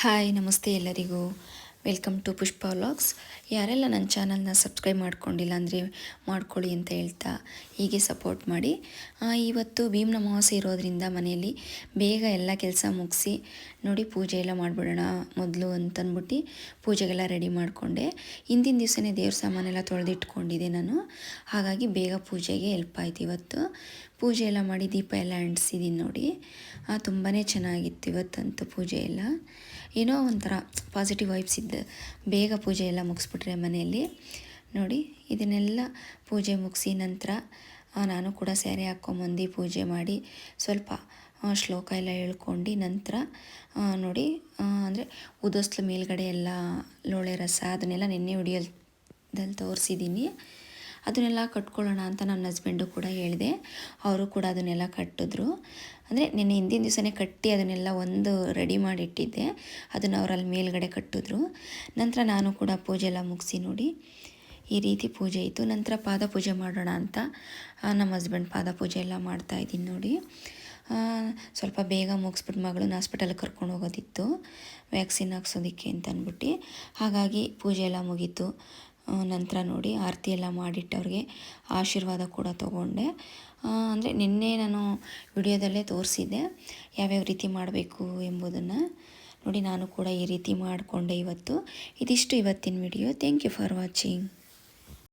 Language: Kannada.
ಹಾಯ್ ನಮಸ್ತೆ ಎಲ್ಲರಿಗೂ. ವೆಲ್ಕಮ್ ಟು ಪುಷ್ಪ ವ್ಲಾಗ್ಸ್ ಯಾರೆಲ್ಲ ನನ್ನ ಚಾನಲ್ನ ಸಬ್ಸ್ಕ್ರೈಬ್ ಮಾಡ್ಕೊಂಡಿಲ್ಲ ಅಂದರೆ ಮಾಡ್ಕೊಳ್ಳಿ ಅಂತ ಹೇಳ್ತಾ ಹೀಗೆ ಸಪೋರ್ಟ್ ಮಾಡಿ. ಇವತ್ತು ಭೀಮ್ನ ಅಮಾವಾಸ್ಯೆ ಇರೋದರಿಂದ ಮನೆಯಲ್ಲಿ ಬೇಗ ಎಲ್ಲ ಕೆಲಸ ಮುಗಿಸಿ ನೋಡಿ ಪೂಜೆ ಎಲ್ಲ ಮಾಡಿಬಿಡೋಣ ಮೊದಲು ಅಂತಂದ್ಬಿಟ್ಟು ಪೂಜೆಗೆಲ್ಲ ರೆಡಿ ಮಾಡಿಕೊಂಡೆ. ಹಿಂದಿನ ದಿವಸನೇ ದೇವ್ರ ಸಾಮಾನೆಲ್ಲ ತೊಳೆದಿಟ್ಕೊಂಡಿದ್ದೆ ನಾನು. ಹಾಗಾಗಿ ಬೇಗ ಪೂಜೆಗೆ ಹೆಲ್ಪ್ ಆಯಿತು ಇವತ್ತು. ಪೂಜೆ ಎಲ್ಲ ಮಾಡಿ ದೀಪ ಎಲ್ಲ ಅಂಟಿಸಿದ್ದೀನಿ ನೋಡಿ. ತುಂಬಾ ಚೆನ್ನಾಗಿತ್ತು ಇವತ್ತಂತೂ ಪೂಜೆ ಎಲ್ಲ. ಏನೋ ಒಂಥರ ಪಾಸಿಟಿವ್ ವೈಬ್ಸ್ ಇದ್ದು ಬೇಗ ಪೂಜೆ ಎಲ್ಲ ಮುಗಿಸ್ಬಿಟ್ರೆ ಮನೆಯಲ್ಲಿ. ನೋಡಿ, ಇದನ್ನೆಲ್ಲ ಪೂಜೆ ಮುಗಿಸಿ ನಂತರ ನಾನು ಕೂಡ ಸ್ಯಾರಿ ಹಾಕ್ಕೊಂಬಂದು ಪೂಜೆ ಮಾಡಿ ಸ್ವಲ್ಪ ಶ್ಲೋಕ ಎಲ್ಲ ಹೇಳ್ಕೊಂಡು ನಂತರ ನೋಡಿ ಅಂದರೆ ಉದಸ್ಲು ಮೇಲ್ಗಡೆ ಎಲ್ಲ ಲೋಳೆ ರಸ ಅದನ್ನೆಲ್ಲ ನೆನ್ನೆ ಹೊಡಿಯೋದಲ್ಲಿ ತೋರಿಸಿದ್ದೀನಿ. ಅದನ್ನೆಲ್ಲ ಕಟ್ಕೊಳ್ಳೋಣ ಅಂತ ನನ್ನ ಹಸ್ಬೆಂಡು ಕೂಡ ಹೇಳಿದೆ. ಅವರು ಕೂಡ ಅದನ್ನೆಲ್ಲ ಕಟ್ಟಿದ್ರು. ಅಂದರೆ ನಿನ್ನೆ ಹಿಂದಿನ ದಿವಸನೇ ಕಟ್ಟಿ ಅದನ್ನೆಲ್ಲ ಒಂದು ರೆಡಿ ಮಾಡಿಟ್ಟಿದ್ದೆ. ಅದನ್ನು ಅವರಲ್ಲಿ ಮೇಲ್ಗಡೆ ಕಟ್ಟಿದ್ರು. ನಂತರ ನಾನು ಕೂಡ ಪೂಜೆ ಎಲ್ಲ ಮುಗಿಸಿ ನೋಡಿ ಈ ರೀತಿ ಪೂಜೆ ಇತ್ತು. ನಂತರ ಪಾದ ಪೂಜೆ ಮಾಡೋಣ ಅಂತ ನಮ್ಮ ಹಸ್ಬೆಂಡ್ ಪಾದ ಪೂಜೆ ಎಲ್ಲ ಮಾಡ್ತಾ ಇದ್ದೀನಿ ನೋಡಿ. ಸ್ವಲ್ಪ ಬೇಗ ಮುಗಿಸ್ಬಿಟ್ಟು ಮಗಳನ್ನ ಹಾಸ್ಪಿಟಲ್ಗೆ ಕರ್ಕೊಂಡು ಹೋಗೋದಿತ್ತು. ವ್ಯಾಕ್ಸಿನ್ ಹಾಕ್ಸೋದಕ್ಕೆ ಅಂತ ಅಂದ್ಬಿಟ್ಟು ಹಾಗಾಗಿ ಪೂಜೆ ಎಲ್ಲ ಮುಗೀತು. ನಂತರ ನೋಡಿ ಆರತಿ ಎಲ್ಲ ಮಾಡಿಟ್ಟವ್ರಿಗೆ ಆಶೀರ್ವಾದ ಕೂಡ ತೊಗೊಂಡೆ. ಅಂದರೆ ನಿನ್ನೆ ನಾನು ವಿಡಿಯೋದಲ್ಲೇ ತೋರಿಸಿದ್ದೆ ಯಾವ್ಯಾವ ರೀತಿ ಮಾಡಬೇಕು ಎಂಬುದನ್ನು. ನೋಡಿ ನಾನು ಕೂಡ ಈ ರೀತಿ ಮಾಡಿಕೊಂಡೆ ಇವತ್ತು. ಇದಿಷ್ಟು ಇವತ್ತಿನ video. Thank you for watching